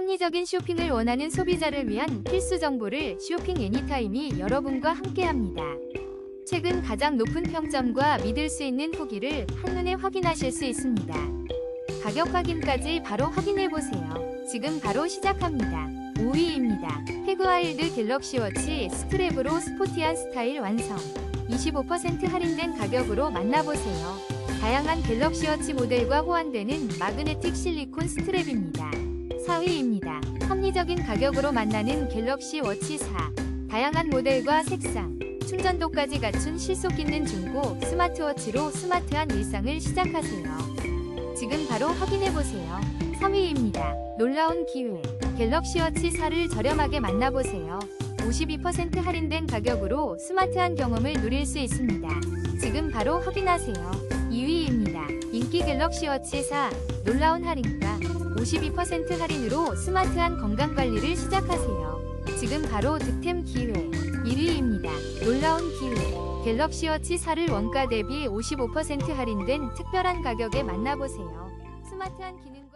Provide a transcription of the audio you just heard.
합리적인 쇼핑을 원하는 소비자를 위한 필수 정보를 쇼핑 애니타임이 여러분과 함께합니다. 최근 가장 높은 평점과 믿을 수 있는 후기를 한눈에 확인하실 수 있습니다. 가격 확인까지 바로 확인해 보세요. 지금 바로 시작합니다. 5위입니다. 태그와일드 갤럭시 워치 스트랩으로 스포티한 스타일 완성. 25% 할인된 가격으로 만나보세요. 다양한 갤럭시 워치 모델과 호환되는 마그네틱 실리콘 스트랩입니다. 4위입니다. 합리적인 가격으로 만나는 갤럭시 워치 4. 다양한 모델과 색상, 충전도까지 갖춘 실속 있는 중고 스마트워치로 스마트한 일상을 시작하세요. 지금 바로 확인해보세요. 3위입니다. 놀라운 기회. 갤럭시 워치 4를 저렴하게 만나보세요. 52% 할인된 가격으로 스마트한 경험을 누릴 수 있습니다. 지금 바로 확인하세요. 2위입니다. 인기 갤럭시 워치 4 놀라운 할인가 52% 할인으로 스마트한 건강 관리를 시작하세요. 지금 바로 득템 기회 1위입니다. 놀라운 기회 갤럭시 워치 4를 원가 대비 55% 할인된 특별한 가격에 만나보세요. 스마트한 기능